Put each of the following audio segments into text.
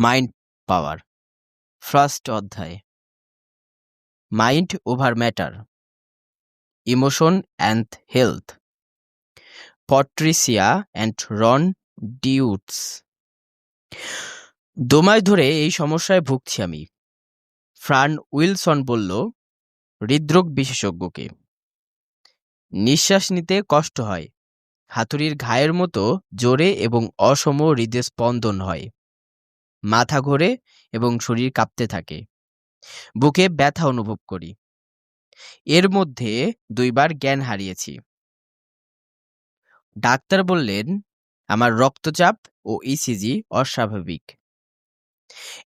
Mind power. First অধ্যায়। Mind over matter. Emotion and health. Patricia and Ron ডিউটস। দোমায় ধরে এই সমস্যায় ভুগছি আমি। ফ্রান উইলসন বলল, হৃদরোগ বিশেষজ্ঞকে। নিঃশ্বাস নিতে কষ্ট হয়। হাতুড়ির ঘায়ের মতো জোরে এবং অসম হৃদস্পন্দন হয়। মাথা ঘোরে এবং শরীর কাঁপতে থাকে। বুকে ব্যথা অনুভব করি। এর মধ্যে দুইবার জ্ঞান হারিয়েছি। ডাক্তার বললেন, আমার রক্তচাপ ও ইসিজি অস্বাভাবিক।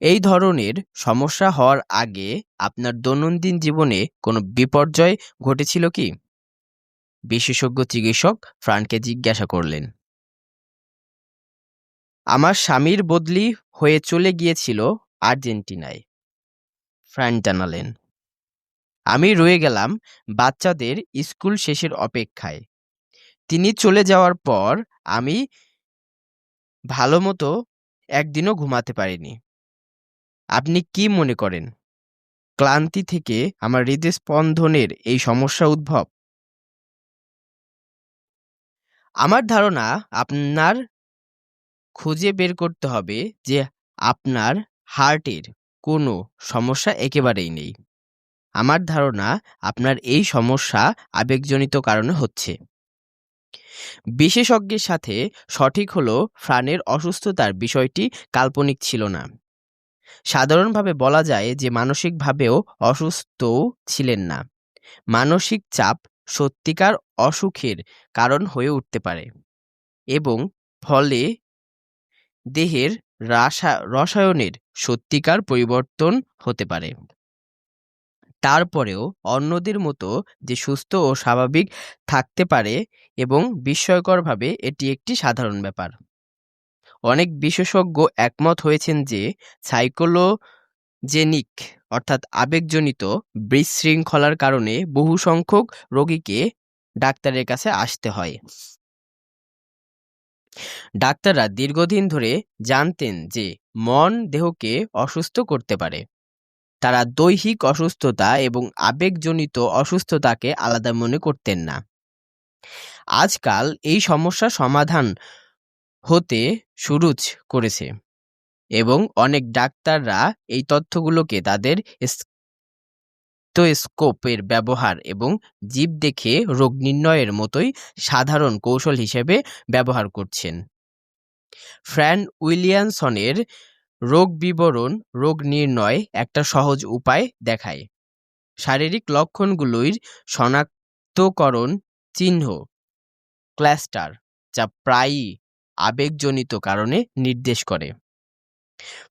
এই ধরনের সমস্যা হওয়ার আগে আপনার দৈনন্দিন জীবনে কোনো বিপর্যয় ঘটেছিল কি? বিশেষজ্ঞ চিকিৎসক ফ্রানকে জিজ্ঞাসা করলেন। আমার স্বামীর বদলি হয়ে চলে গিয়েছিল আর্জেন্টিনায়। ফ্রান জানালেন আমি রয়ে গেলাম বাচ্চাদের স্কুল শেষের অপেক্ষায়। তিনি চলে যাওয়ার পর আমি ভালো মতো একদিনও ঘুমাতে পারিনি। আপনি কি মনে করেন? ক্লান্তি থেকে আমার হৃদস্পন্দনের এই সমস্যা উদ্ভব? আমার ধারণা আপনার খুঁজে বের করতে হবে যে আপনার হার্টের কোনো সমস্যা একেবারেই নেই। আমার ধারণা আপনার এই সমস্যা আবেগজনিত কারণে হচ্ছে। বিশেষজ্ঞের সাথে সঠিক হলো ফ্রানের অসুস্থতার বিষয়টি কাল্পনিক ছিল না। সাধারণভাবে বলা যায় যে মানসিকভাবেও অসুস্থও ছিলেন না। মানসিক চাপ সত্যিকার অসুখের কারণ হয়ে উঠতে পারে। এবং ফলে দেহের রসায়নের সত্যিকার পরিবর্তন হতে পারে। তারপরেও অন্যদের মতো যে সুস্থ ও স্বাভাবিক থাকতে পারে এবং বিস্ময়করভাবে এটি একটি সাধারণ ব্যাপার। অনেক বিশেষজ্ঞ একমত হয়েছেন যে সাইকোলোজেনিক অর্থাৎ আবেগজনিত বিশৃঙ্খলার কারণে বহু সংখ্যক রোগীকে ডাক্তারের কাছে আসতে হয়। ডাক্তাররা দীর্ঘদিন ধরে জানতেন যে মন দেহকে অসুস্থ করতে পারে। তারা দৈহিক অসুস্থতা এবং আবেগজনিত অসুস্থতাকে আলাদা মনে করতেন না। আজকাল এই সমস্যা সমাধান হতে শুরু করেছে এবং অনেক ডাক্তাররা এই তথ্যগুলোকে তাদের স্টেথোস্কোপের ব্যবহার এবং জীব দেখে রোগ নির্ণয়ের মতোই সাধারণ কৌশল হিসেবে ব্যবহার করছেন। ফ্র্যান উইলিয়ামসনের রোগ বিবরণ, রোগ নির্ণয় একটা সহজ উপায় দেখায়। শারীরিক লক্ষণগুলোর শনাক্তকরণ চিহ্ন ক্লাস্টার যা প্রায়ই আবেগজনিত কারণে নির্দেশ করে।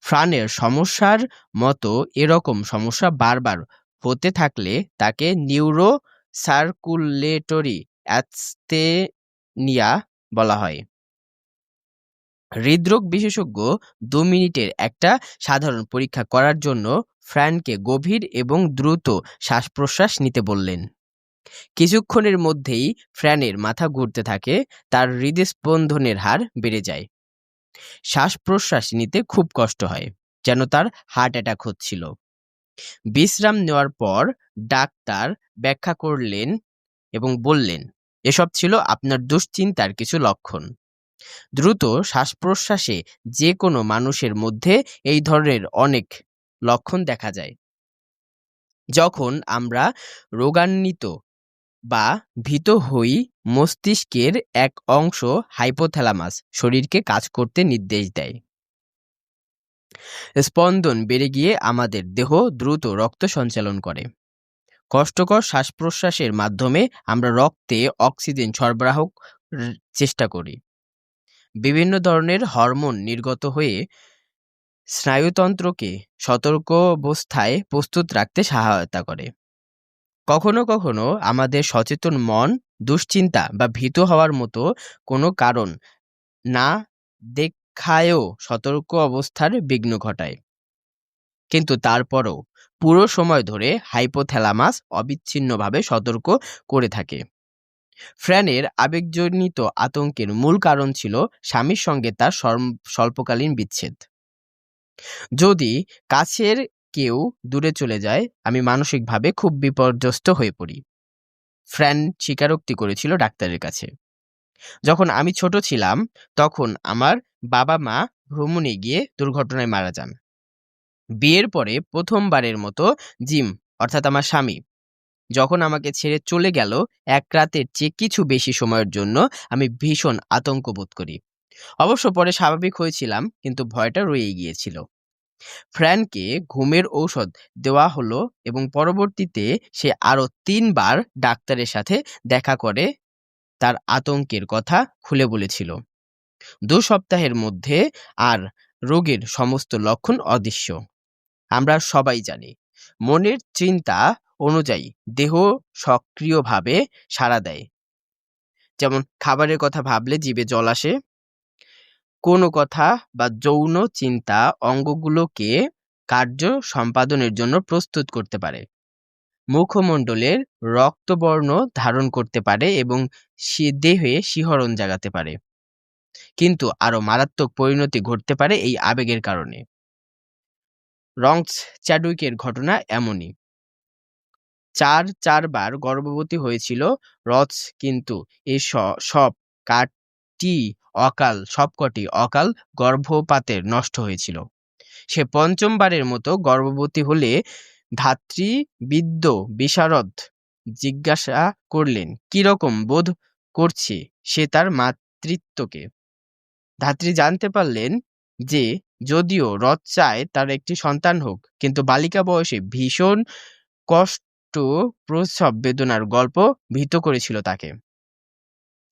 ফ্রানের সমস্যার মতো এরকম সমস্যা বারবার হতে থাকলে তাকে নিউরো সার্কুলেটরি অ্যাস্থেনিয়া বলা হয়। হৃদরোগ বিশেষজ্ঞ দু মিনিটের একটা সাধারণ পরীক্ষা করার জন্য ফ্র্যানকে গভীর এবং দ্রুত শ্বাস-প্রশ্বাস নিতে বললেন। কিছুক্ষণের মধ্যেই ফ্র্যানের মাথা ঘুরতে থাকে, তার হৃদস্পন্দনের হার বেড়ে যায়। শ্বাস-প্রশ্বাস নিতে খুব কষ্ট হয়, যেন তার হার্ট অ্যাটাক হচ্ছিল। বিশ্রাম নেওয়ার পর ডাক্তার ব্যাখ্যা করলেন এবং বললেন, এসব ছিল আপনার দুশ্চিন্তার কিছু লক্ষণ। দ্রুত শ্বাস-প্রশ্বাসে যে কোনো মানুষের মধ্যে এই ধরনের অনেক লক্ষণ দেখা যায়। যখন আমরা রোগান্বিত বা ভীত হই, মস্তিষ্কের এক অংশ হাইপোথ্যালামাস শরীরকে কাজ করতে নির্দেশ দেয়। স্পন্দন বেড়ে গিয়ে আমাদের দেহ দ্রুত রক্ত সঞ্চালন করে। কষ্টকর শ্বাস-প্রশ্বাসের মাধ্যমে আমরা রক্তে অক্সিজেন সরবরাহ চেষ্টা করি। বিভিন্ন ধরনের হরমোন নির্গত হয়ে স্নায়ুতন্ত্রকে সতর্ক অবস্থায় প্রস্তুত রাখতে সহায়তা করে। কখনো কখনো আমাদের সচেতন মন দুশ্চিন্তা বা ভীত হওয়ার মতো কোনো কারণ না দেখায়ও সতর্ক অবস্থার বিঘ্ন ঘটায়। কিন্তু তারপরও পুরো সময় ধরে হাইপোথ্যালামাস অবিচ্ছিন্নভাবে সতর্ক করে থাকে। ফ্র্যানের আবেগজনিত আতঙ্কের মূল কারণ ছিল স্বামীর সঙ্গে তার স্বল্পকালীন বিচ্ছেদ। যদি কাছের কেউ দূরে চলে যায়, আমি মানসিকভাবে খুব বিপর্যস্ত হয়ে পড়ি। ফ্র্যান স্বীকারোক্তি করেছিল ডাক্তারের কাছে। যখন আমি ছোট ছিলাম, তখন আমার বাবা মা ভ্রমণে গিয়ে দুর্ঘটনায় মারা যান। বিয়ের পরে প্রথমবারের মতো জিম, অর্থাৎ আমার স্বামী, যখন আমাকে ছেড়ে চলে গেল, এক রাতের চেয়ে কিছু বেশি সময়ের জন্য আমি ভীষণ আতঙ্ক বোধ করি। অবশ্য পরে স্বাভাবিক হয়েছিলাম, কিন্তু ভয়টা রয়ে গিয়েছিল। ফ্র্যানকে ঘুমের ঔষধ দেওয়া হলো এবং পরবর্তীতে সে আরও তিনবার ডাক্তারের সাথে দেখা করে তার আতঙ্কের কথা খুলে বলেছিল। দু সপ্তাহের মধ্যে আর রোগের সমস্ত লক্ষণ অদৃশ্য। আমরা সবাই জানি, মনের চিন্তা অনুযায়ী দেহ সক্রিয়ভাবে সাড়া দেয়। যেমন খাবারের কথা ভাবলে জীবে জল আসে। কোনো কথা বা যৌন চিন্তা অঙ্গগুলোকে কার্য সম্পাদনের জন্য প্রস্তুত করতে পারে। মুখমণ্ডলের রক্তবর্ণ ধারণ করতে পারে এবং দেহে শিহরণ জাগাতে পারে। কিন্তু আরও মারাত্মক পরিণতি ঘটতে পারে এই আবেগের কারণে। রংস চ্যাডউইকের ঘটনা এমনই। চার চারবার গর্ভবতী হয়েছিল রথস কিন্তু এ সব কাটি অকাল, সবকটি অকাল গর্ভপাতের নষ্ট হয়েছিল। সে পঞ্চমবারের মতো গর্ভবতী হলে ধাত্রীবিদ্য বিশারদ জিজ্ঞাসা করলেন, কীরকম বোধ করছে সে তার মাতৃত্বকে? ধাত্রী জানতে পারলেন যে, যদিও রথ চায় তার একটি সন্তান হোক, কিন্তু বালিকা বয়সে ভীষণ কষ্ট প্রসব বেদনার গল্প ভীত করেছিল তাকে।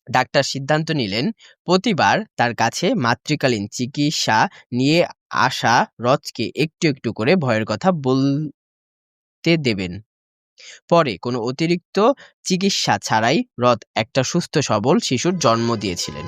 ডাক্তার সিদ্ধান্ত নিলেন, প্রতিবার তার কাছে মাতৃকালীন চিকিৎসা নিয়ে আসা রথকে একটু একটু করে ভয়ের কথা বলতে দেবেন। পরে কোনো অতিরিক্ত চিকিৎসা ছাড়াই রথ একটা সুস্থ সবল শিশুর জন্ম দিয়েছিলেন।